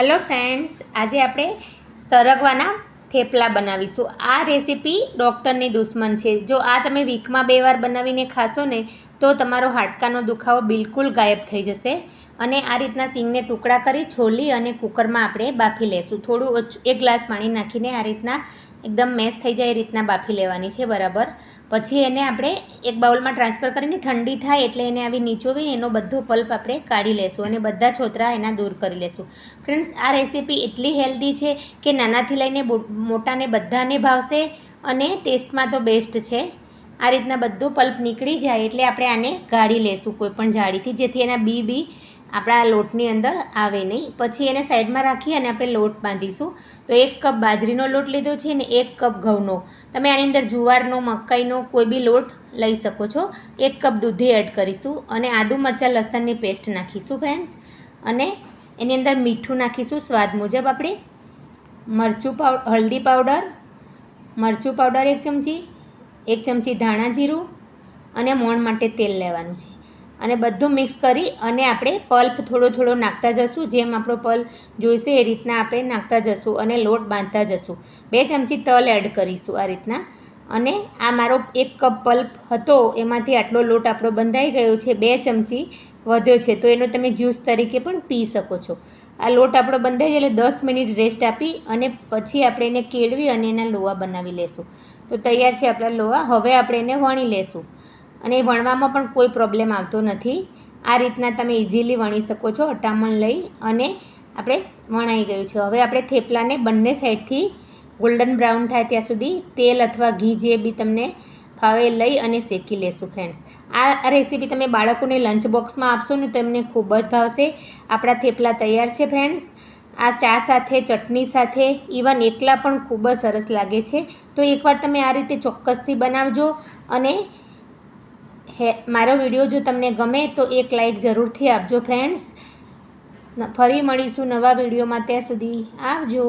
Hello friends આજે આપણે સરગવાના થેપલા બનાવીશું. આ રેસીપી ડૉક્ટરની દુશ્મન છે. જો આ તમે વીકમાં બે વાર બનાવીને ખાશો ને, તો તમારો હાડકાનો દુખાવો બિલકુલ ગાયબ થઈ જશે. અને આ રીતના સિંગને ટુકડા કરી છોલી અને કુકરમાં આપણે બાફી લેશું. થોડું ઓછું, એક ગ્લાસ પાણી નાખીને આ રીતના એકદમ મેશ થઈ જાય એ રીતના બાફી લેવાની છે બરાબર. પછી એને આપણે એક બાઉલમાં ટ્રાન્સફર કરીને ઠંડી થાય એટલે એને આવી નીચોવીને એનો બધો પલ્પ આપણે કાઢી લેશું અને બધા છોતરા એના દૂર કરી લેશું. ફ્રેન્ડ્સ, આ રેસીપી એટલી હેલ્ધી છે કે નાનાથી લઈને મોટાને બધાને ભાવશે અને ટેસ્ટમાં તો બેસ્ટ છે. આ રીતના બધું પલ્પ નીકળી જાય એટલે આપણે આને ગાળી લેશું કોઈ પણ જાળીથી, જેથી એના બી બી આપણા લોટની અંદર આવે નહીં. પછી એને સાઈડમાં રાખી અને આપણે લોટ બાંધીશું. તો એક કપ બાજરીનો લોટ લીધો છે ને એક કપ ઘઉંનો. તમે આની અંદર જુવારનો, મકાઈનો કોઈ બી લોટ લઈ શકો છો. એક કપ દૂધી એડ કરીશું અને આદુ મરચાં, લસણની પેસ્ટ નાખીશું ફ્રેન્ડ્સ અને એની અંદર મીઠું નાખીશું. સ્વાદ મુજબ આપણે મરચું પાવ હળદી પાવડર, મરચું પાવડર એક ચમચી એક ચમચી ધાણા જીરું અને મોણ માટે તેલ લેવાનું છે. અને બધું મિક્સ કરી અને આપણે પલ્પ થોડો થોડો નાખતા જશું. જેમ આપણો પલ્પ જોઈશે એ રીતના આપણે નાખતા જશું અને લોટ બાંધતા જશું. બે ચમચી તલ એડ કરીશું આ રીતના. અને આ મારો એક કપ પલ્પ હતો, એમાંથી આટલો લોટ આપણો બંધાઈ ગયો છે, બે ચમચી વધ્યો છે. તો એનો તમે જ્યુસ તરીકે પણ પી શકો છો. આ લોટ આપણો બંધાઈ જાય એટલે દસ મિનિટ રેસ્ટ આપી અને પછી આપણે એને કેળવી અને એના લોવા બનાવી લેશું. તો તૈયાર છે આપણા લોવા હવે આપણે એને વણી લેશું. અને વણવામાં પણ કોઈ પ્રોબ્લેમ આવતો નથી. આ રીતના તમે ઇઝીલી વણી શકો છો, અટામણ લઈ અને આપણે વણાઈ ગયું છે. હવે આપણે થેપલાને બંને સાઈડથી ગોલ્ડન બ્રાઉન થાય ત્યાં સુધી તેલ અથવા ઘી જે બી તમને ફાવે લઈ અને શેકી લેશું ફ્રેન્ડ્સ આ રેસીપી તમે બાળકોને લંચ બોક્સમાં આપશો ને તો ખૂબ જ ભાવશે. આપણા થેપલા તૈયાર છે ફ્રેન્ડ્સ આ ચા સાથે, ચટણી સાથે ઇવન એકલા પણ ખૂબ જ સરસ લાગે છે. તો એકવાર તમે આ રીતે ચોક્કસથી બનાવજો અને હે, મારો વીડિયો જો તમને ગમે તો એક લાઈક જરૂરથી આપજો ફ્રેન્ડ્સ ફરી મળીશું નવા વિડીયોમાં. ત્યાં સુધી આવજો.